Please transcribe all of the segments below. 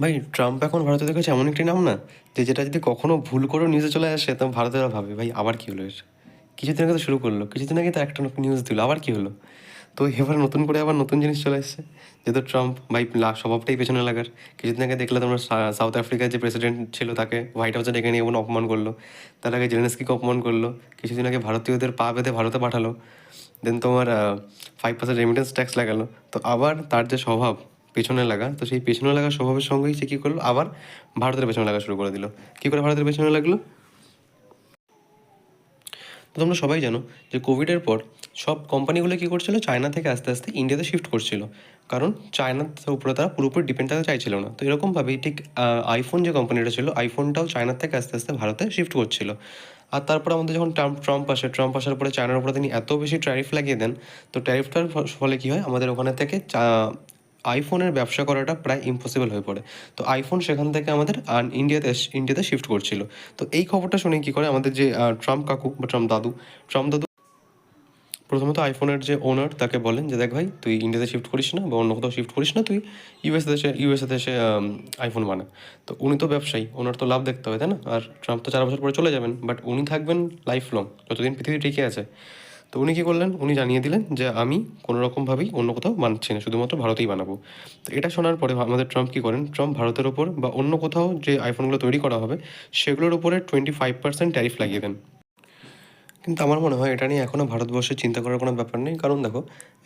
ভাই ট্রাম্প এখন ভারতের কাছে এমন একটি নাম না, যে যেটা যদি কখনো ভুল করেও নিউজে চলে আসে, তো ভারতীয়রা ভাবে ভাই, আবার কী হলো এর? কিছুদিন আগে তো শুরু করল, কিছুদিন আগে তো একটা নিউজ দিল, আবার কী হলো? তো এবার নতুন করে আবার নতুন জিনিস চলে এসছে যেহেতু ট্রাম্প ভাই স্বভাবটাই পেছনে লাগার। কিছুদিন আগে দেখলে তোমরা সাউথ আফ্রিকার যে প্রেসিডেন্ট ছিল, তাকে হোয়াইট হাউসে ডেকে নিয়ে এমন অপমান করল। তার আগে জেলেন্সকিকে অপমান করল, কিছুদিন আগে ভারতীয়দের পা বেঁধে ভারতে পাঠালো। দেন তোমার ফাইভ পার্সেন্ট রেমিটেন্স ট্যাক্স লাগালো। তো আবার তার যে স্বভাব পেছনে লাগা। তো সেই পেছনে লাগা স্বভাবের সঙ্গেই সে কী করল? আবার ভারতের পেছনে লাগা শুরু করে দিল। কী করে ভারতের পেছনে লাগল? তো তোমরা সবাই জানো যে কোভিডের পর সব কোম্পানিগুলো কী করছিল? চায়না থেকে আস্তে আস্তে ইন্ডিয়াতে শিফট করছিল। কারণ চায়নার উপরে তারা পুরোপুরি ডিপেন্ড থাকতে চাইছিল না। তো এরকমভাবেই ঠিক আইফোন যে কোম্পানিটা ছিল আইফোনটাও চায়নার থেকে আস্তে আস্তে ভারতে শিফট করছিল। আর তারপর আমাদের যখন ট্রাম্প ট্রাম্প আসে ট্রাম্প আসার পরে চায়নার উপরে তিনি এত বেশি ট্যারিফ লাগিয়ে দেন, তো ট্যারিফটার ফলে কী হয়? আমাদের ওখানে থেকে আইফোনের ব্যবসা করাটা প্রায় ইম্পসিবল হয়ে পড়ে। তো আইফোন সেখান থেকে আমাদের ইন্ডিয়াতে ইন্ডিয়াতে শিফট করছিল। তো এই খবরটা শুনে কী করে আমাদের যে ট্রাম্প কাকু বা ট্রাম্প দাদু ট্রাম্প দাদু প্রথমত আইফোনের যে ওনার তাকে বলেন যে, দেখ ভাই, তুই ইন্ডিয়াতে শিফট করিস না বা অন্য কোথাও শিফট করিস না, তুই ইউএস দেশে ইউএসএ দেশে আইফোন বানা। তো উনি তো ব্যবসায়ী ওনার তো লাভ দেখতে হবে, তাই না? আর ট্রাম্প তো চার বছর পরে চলে যাবেন বাট উনি থাকবেন লাইফ লং যতদিন পৃথিবী টিকে আছে। তো উনি কী করলেন? উনি জানিয়ে দিলেন যে আমি কোনো রকমভাবেই অন্য কোথাও বানাচ্ছি না, শুধুমাত্র ভারতেই বানাবো। তো এটা শোনার পরে আমাদের ট্রাম্প কী করেন? ট্রাম্প ভারতের ওপর বা অন্য কোথাও যে আইফোনগুলো তৈরি করা হবে, সেগুলোর উপরে টোয়েন্টি ফাইভ পার্সেন্ট ট্যারিফ লাগিয়ে দেন। কিন্তু আমার মনে হয় এটা নিয়ে এখনও ভারতবর্ষে চিন্তা করার কোনো ব্যাপার নেই। কারণ দেখো,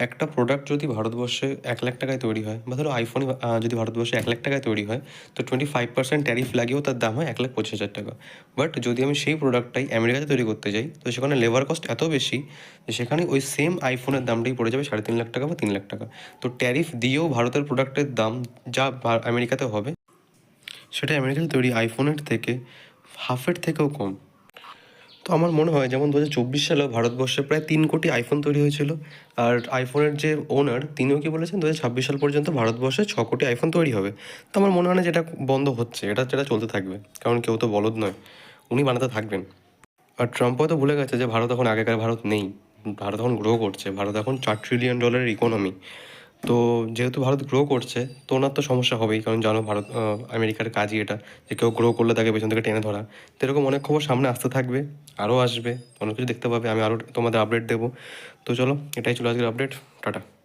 একটা প্রোডাক্ট যদি ভারতবর্ষে এক লাখ টাকায় তৈরি হয় বা ধরো আইফোনই যদি ভারতবর্ষে এক লাখ টাকায় তৈরি হয়, তো টোয়েন্টি ফাইভ পার্সেন্ট ট্যারিফ লাগিয়েও তার দাম হয় এক লাখ পঁচিশ হাজার টাকা। বাট যদি আমি সেই প্রোডাক্টটাই আমেরিকাতে তৈরি করতে যাই, তো সেখানে লেবার কস্ট এত বেশি যে সেখানে ওই সেম আইফোনের দামটাই পড়ে যাবে সাড়ে তিন লাখ টাকা বা তিন লাখ টাকা। তো ট্যারিফ দিয়েও ভারতের প্রোডাক্টের দাম যা আমেরিকাতে হবে সেটা আমেরিকাতে তৈরি আইফোনের থেকে হাফের থেকেও কম। তো আমার মনে হয় যেমন দু সালেও ভারতবর্ষে প্রায় তিন কোটি আইফোন তৈরি হয়েছিল আর আইফোনের যে ওনার তিনিও কি বলেছেন? দু হাজার ছাব্বিশ সাল পর্যন্ত ভারতবর্ষে ছ কোটি আইফোন তৈরি হবে। তো আমার মনে হয় না যেটা বন্ধ হচ্ছে, এটা যেটা চলতে থাকবে, কারণ কেউ তো বলদ নয়, উনি বানাতে থাকবেন। আর ট্রাম্পও তো ভুলে গেছে যে ভারত এখন আগেকার ভারত নেই। ভারত এখন গ্রো করছে, ভারত এখন চার ট্রিলিয়ন ডলারের ইকোনমি তো যেহেতু ভারত গ্রো করছে, তো ওনার তো সমস্যা হবেই, কারণ জানো ভারত আমেরিকার কাজই এটা, যে কেউ গ্রো করলে তাকে পেছন থেকে টেনে ধরা। তো এরকম অনেক খবর সামনে আসতে থাকবে, আরও আসবে, অনেক কিছু দেখতে পাবে, আমি আরও তোমাদের আপডেট দেবো। তো চলো, এটাই ছিল আজকের আপডেট টাটা।